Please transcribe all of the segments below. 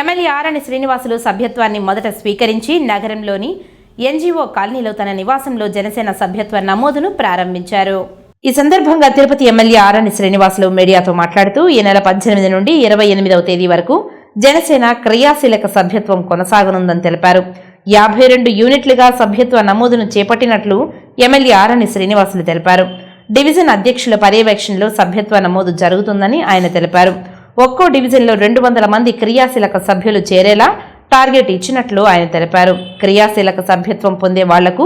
MLA ఆరణి శ్రీనివాసులు సభ్యత్వాన్ని మొదట స్వీకరించి నగరంలోని ఎన్జీఓ కాలనీలో తన నివాసంలో జనసేన సభ్యత్వ నమోదును ప్రారంభించారు. ఈ సందర్భంగా తిరుపతి ఎమ్మెల్యే ఆరణి శ్రీనివాసులు మీడియాతో మాట్లాడుతూ ఈ నెల పద్దెనిమిది నుండి ఇరవై ఎనిమిదవ తేదీ వరకు జనసేన క్రియాశీలక సభ్యత్వం కొనసాగనుందని తెలిపారు. యాభై రెండు యూనిట్లుగా సభ్యత్వ నమోదును చేపట్టినట్లు ఎమ్మెల్యే ఆరణి శ్రీనివాసులు తెలిపారు. డివిజన్ అధ్యక్షుల పర్యవేక్షణలో సభ్యత్వ నమోదు జరుగుతుందని ఆయన తెలిపారు. ఒక్కో డివిజన్లో రెండు వందల మంది క్రియాశీలక సభ్యులు చేరేలా టార్గెట్ ఇచ్చినట్లు ఆయన తెలిపారు. క్రియాశీలక సభ్యత్వం పొందే వాళ్ళకు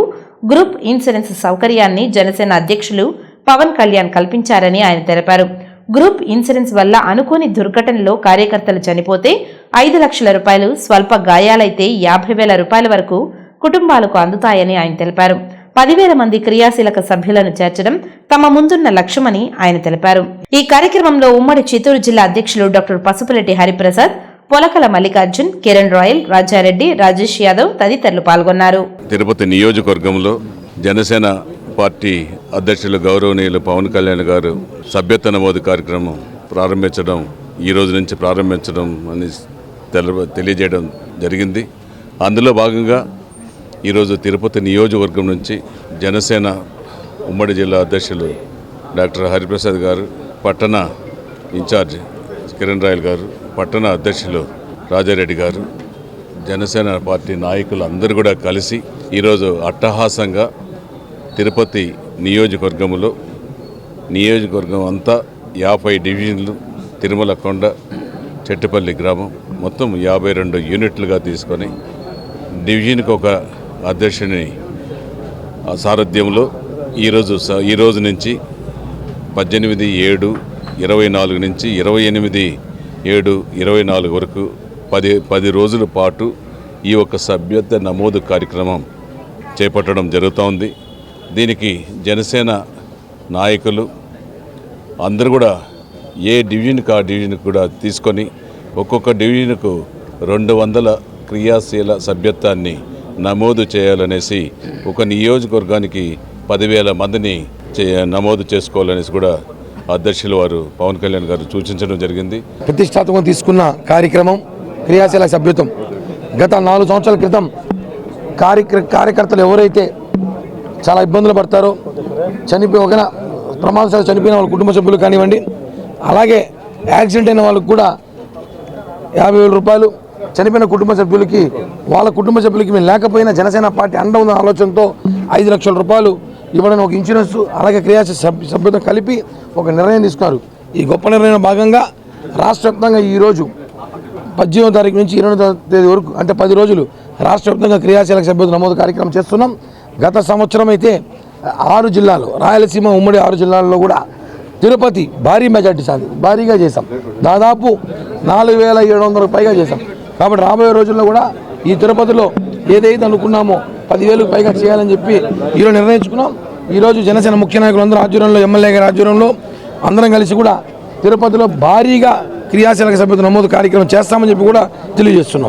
గ్రూప్ ఇన్సూరెన్స్ సౌకర్యాన్ని జనసేన అధ్యక్షులు పవన్ కళ్యాణ్ కల్పించారని ఆయన తెలిపారు. గ్రూప్ ఇన్సూరెన్స్ వల్ల అనుకోని దుర్ఘటనలో కార్యకర్తలు చనిపోతే ఐదు లక్షల రూపాయలు స్వల్ప గాయాలైతే యాభై వేల రూపాయల వరకు కుటుంబాలకు అందుతాయని ఆయన తెలిపారు. పదివేల మంది క్రియాశీలక సభ్యులను చేర్చడం తమ ముందున్న లక్ష్యమని ఆయన తెలిపారు. ఈ కార్యక్రమంలో ఉమ్మడి చిత్తూరు జిల్లా అధ్యక్షులు డాక్టర్ పసుపులెట్టి హరిప్రసాద్ పొలకల మల్లికార్జున్ కిరణ్ రాయల్ రాజారెడ్డి రాజేష్ యాదవ్ తదితరులు పాల్గొన్నారు. తిరుపతి నియోజకవర్గంలో జనసేన పార్టీ అధ్యక్షులు గౌరవనీయులు పవన్ కళ్యాణ్ గారు సభ్యత్వ నమోదు కార్యక్రమం ప్రారంభించడం ఈ రోజు నుంచి ప్రారంభించడం అని తెలియజేయడం జరిగింది. అందులో భాగంగా ఈరోజు తిరుపతి నియోజకవర్గం నుంచి జనసేన ఉమ్మడి జిల్లా అధ్యక్షులు డాక్టర్ హరిప్రసాద్ గారు పట్టణ ఇన్ఛార్జ్ కిరణ్ రాయల్ గారు పట్టణ అధ్యక్షులు రాజారెడ్డి గారు జనసేన పార్టీ నాయకులు అందరూ కూడా కలిసి ఈరోజు అట్టహాసంగా తిరుపతి నియోజకవర్గంలో నియోజకవర్గం అంతా యాభై డివిజన్లు తిరుమల కొండ చెట్టుపల్లి గ్రామం మొత్తం యాభై రెండు యూనిట్లుగా తీసుకొని డివిజన్కి ఒక అధ్యక్షుని సారథ్యంలో ఈరోజు స- ఈ రోజు నుంచి పద్దెనిమిది ఏడు ఇరవై నాలుగు నుంచి ఇరవై ఎనిమిది ఏడు ఇరవై నాలుగు వరకు పది పది రోజుల పాటు ఈ యొక్క సభ్యత్వ నమోదు కార్యక్రమం చేపట్టడం జరుగుతోంది. దీనికి జనసేన నాయకులు అందరూ కూడా ఏ డివిజన్కి ఆ డివిజన్కి కూడా తీసుకొని ఒక్కొక్క డివిజన్కు రెండు వందల క్రియాశీల సభ్యత్వాన్ని నమోదు చేయాలనేసి ఒక నియోజకవర్గానికి పదివేల మందిని చే నమోదు చేసుకోవాలనేసి కూడా అధ్యక్షులు వారు పవన్ కళ్యాణ్ గారు సూచించడం జరిగింది. ప్రతిష్టాత్మకం తీసుకున్న కార్యక్రమం క్రియాశీల సభ్యత్వం. గత నాలుగు సంవత్సరాల క్రితం కార్యక్ర కార్యకర్తలు ఎవరైతే చాలా ఇబ్బందులు పడతారో చనిపోయి ఒక ప్రమాదశాలు చనిపోయిన వాళ్ళ కుటుంబ సభ్యులు కానివ్వండి అలాగే యాక్సిడెంట్ అయిన వాళ్ళకు కూడా యాభై వేల రూపాయలు చనిపోయిన కుటుంబ సభ్యులకి వాళ్ళ కుటుంబ సభ్యులకి మేము లేకపోయినా జనసేన పార్టీ అండ ఉన్న ఆలోచనతో ఐదు లక్షల రూపాయలు ఇవ్వడానికి ఒక ఇన్సూరెన్స్ అలాగే క్రియాశీల సభ్య సభ్యత్వం కలిపి ఒక నిర్ణయం తీసుకున్నారు. ఈ గొప్ప నిర్ణయం భాగంగా రాష్ట్ర వ్యాప్తంగా ఈరోజు పద్దెనిమిదో తారీఖు నుంచి ఇరవై తేదీ వరకు అంటే పది రోజులు రాష్ట్ర వ్యాప్తంగా క్రియాశీలక సభ్యుల నమోదు కార్యక్రమం చేస్తున్నాం. గత సంవత్సరం అయితే ఆరు జిల్లాలు రాయలసీమ ఉమ్మడి ఆరు జిల్లాల్లో కూడా తిరుపతి భారీ మెజార్టీ సాధి భారీగా చేశాం. దాదాపు నాలుగు వేల ఏడు వందలకు పైగా చేశాం. కాబట్టి రాబోయే రోజుల్లో కూడా ఈ తిరుపతిలో ఏదైతే అనుకున్నామో పదివేలకు పైగా చేయాలని చెప్పి ఈరోజు నిర్ణయించుకున్నాం. ఈరోజు జనసేన ముఖ్య నాయకులు అందరూ ఆధ్వర్యంలో ఎమ్మెల్యే గారి ఆధ్వర్యంలో అందరం కలిసి కూడా తిరుపతిలో భారీగా క్రియాశీలక సభ్యత నమోదు కార్యక్రమం చేస్తామని చెప్పి కూడా తెలియజేస్తున్నాం.